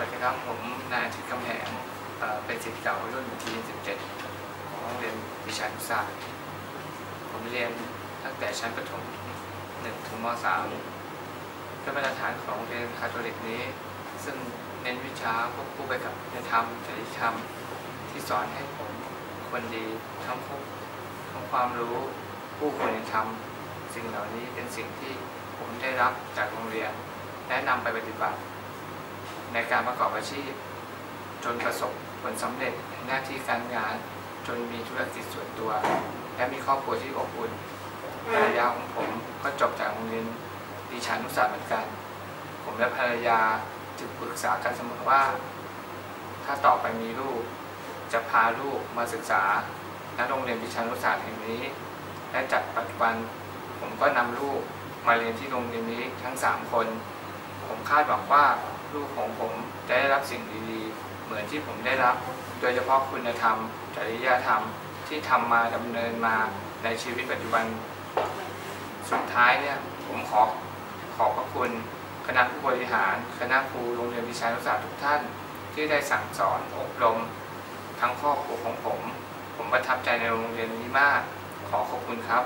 วัสดีครับ ผมนายอาทิตย์กำแหงเป็นศิษย์เก่ารุ่นที่17ของเรียนวิชานุศาสตร์ผมเรียนตั้งแต่ชั้นประถม1ถึงม 3 ก็เป็นฐานของโรงเรียนคาทอลิกนี้ ซึ่งเน้นวิชาควบคู่ไปกับคุณธรรมจริยธรรม ที่สอนให้ผมคนดีทั้งผู้ทั้งความรู้ผู้ควรทำสิ่งเหล่านี้เป็นสิ่งที่ผมได้รับจากโรงเรียนและนำไปปฏิบัติ ในการประกอบอาชีพ จนประสบผลสำเร็จในหน้าที่การงานจนมีธุรกิจส่วนตัว และมีครอบครัวที่อบอุ่นภรรยาของผมก็จบจากโรงเรียนดิชานุศาเหมือนกัน ผมและภรรยาจึงปรึกษากันเสมอว่า ถ้าต่อไปมีลูก จะพาลูกมาศึกษาณโรงเรียนวิชานุศาสตร์แห่งนี้ และจากปัจจุบันผมก็นำลูกมาเรียนที่โรงเรียนนี้ทั้ง 3 คน คาดหวังว่าลูกของผมจะได้รับสิ่งดีๆ เหมือนที่ผมได้รับ โดยเฉพาะคุณธรรม จริยธรรมที่ทำมาดำเนินมาในชีวิตปัจจุบัน สุดท้ายเนี่ยผมขอขอบพระคุณคณะผู้บริหาร คณะครูโรงเรียนวิชานุศาสตร์ทุกท่าน ที่ได้สั่งสอนอบรม ทั้งครอบครัวของผม ผมประทับใจในโรงเรียนนี้มาก ขอขอบคุณครับ